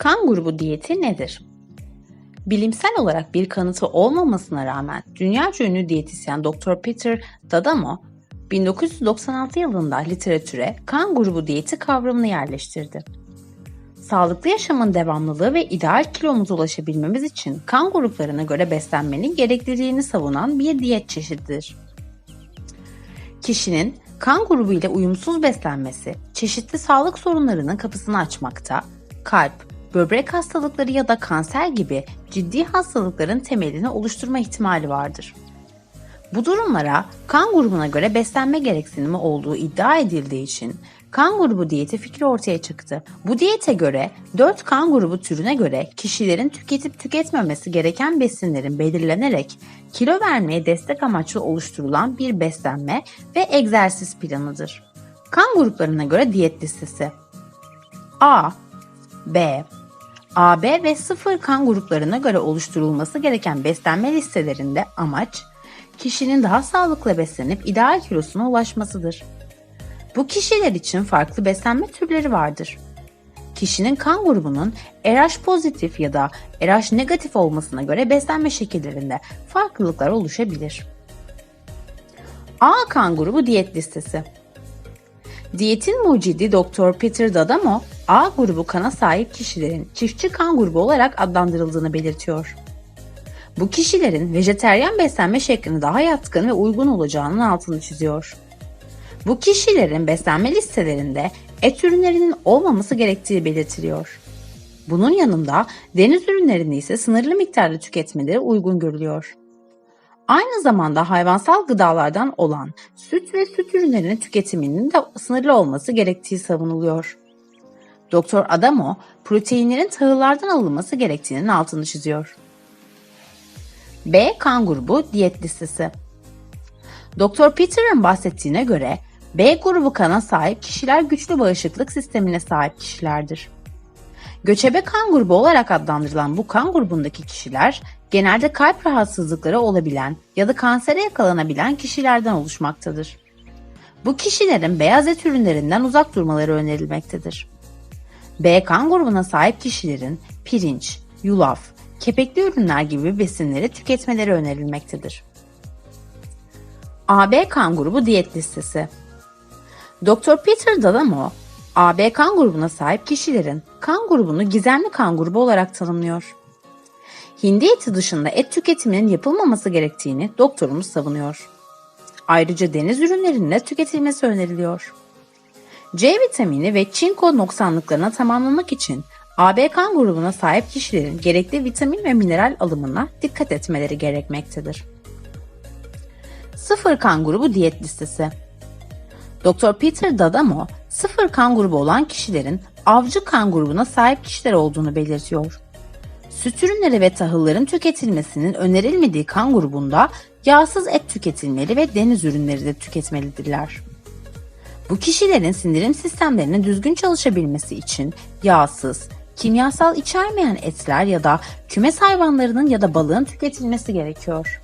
Kan grubu diyeti nedir? Bilimsel olarak bir kanıtı olmamasına rağmen dünyaca ünlü diyetisyen Dr. Peter Dadamo 1996 yılında literatüre kan grubu diyeti kavramını yerleştirdi. Sağlıklı yaşamın devamlılığı ve ideal kilomuza ulaşabilmemiz için kan gruplarına göre beslenmenin gerekliliğini savunan bir diyet çeşididir. Kişinin kan grubu ile uyumsuz beslenmesi çeşitli sağlık sorunlarının kapısını açmakta, kalp, böbrek hastalıkları ya da kanser gibi ciddi hastalıkların temelini oluşturma ihtimali vardır. Bu durumlara kan grubuna göre beslenme gereksinimi olduğu iddia edildiği için kan grubu diyeti fikri ortaya çıktı. Bu diyete göre 4 kan grubu türüne göre kişilerin tüketip tüketmemesi gereken besinlerin belirlenerek kilo vermeye destek amaçlı oluşturulan bir beslenme ve egzersiz planıdır. Kan gruplarına göre diyet listesi A, B, AB ve 0 kan gruplarına göre oluşturulması gereken beslenme listelerinde amaç kişinin daha sağlıklı beslenip ideal kilosuna ulaşmasıdır. Bu kişiler için farklı beslenme türleri vardır. Kişinin kan grubunun RH pozitif ya da RH negatif olmasına göre beslenme şekillerinde farklılıklar oluşabilir. A kan grubu diyet listesi. Diyetin mucidi Dr. Peter Dadamo, A grubu kana sahip kişilerin çiftçi kan grubu olarak adlandırıldığını belirtiyor. Bu kişilerin vejeteryan beslenme şekline daha yatkın ve uygun olacağının altını çiziyor. Bu kişilerin beslenme listelerinde et ürünlerinin olmaması gerektiği belirtiliyor. Bunun yanında deniz ürünlerini ise sınırlı miktarda tüketmeleri uygun görülüyor. Aynı zamanda hayvansal gıdalardan olan süt ve süt ürünlerinin tüketiminin de sınırlı olması gerektiği savunuluyor. Doktor Adamo, proteinlerin tahıllardan alınması gerektiğinin altını çiziyor. B kan grubu diyet listesi. Dr. Peter'ın bahsettiğine göre B grubu kana sahip kişiler güçlü bağışıklık sistemine sahip kişilerdir. Göçebe kan grubu olarak adlandırılan bu kan grubundaki kişiler genelde kalp rahatsızlıkları olabilen ya da kansere yakalanabilen kişilerden oluşmaktadır. Bu kişilerin beyaz et ürünlerinden uzak durmaları önerilmektedir. B kan grubuna sahip kişilerin pirinç, yulaf, kepekli ürünler gibi besinleri tüketmeleri önerilmektedir. AB kan grubu diyet listesi. Dr. Peter Dalamo, AB kan grubuna sahip kişilerin kan grubunu gizemli kan grubu olarak tanımlıyor. Hindi eti dışında et tüketiminin yapılmaması gerektiğini doktorumuz savunuyor. Ayrıca deniz ürünlerinin de tüketilmesi öneriliyor. C vitamini ve çinko noksanlıklarına tamamlamak için AB kan grubuna sahip kişilerin gerekli vitamin ve mineral alımına dikkat etmeleri gerekmektedir. Sıfır kan grubu diyet listesi. Dr. Peter Dadamo, sıfır kan grubu olan kişilerin avcı kan grubuna sahip kişiler olduğunu belirtiyor. Süt ürünleri ve tahılların tüketilmesinin önerilmediği kan grubunda yağsız et tüketilmeli ve deniz ürünleri de tüketmelidirler. Bu kişilerin sindirim sistemlerinin düzgün çalışabilmesi için yağsız, kimyasal içermeyen etler ya da kümes hayvanlarının ya da balığın tüketilmesi gerekiyor.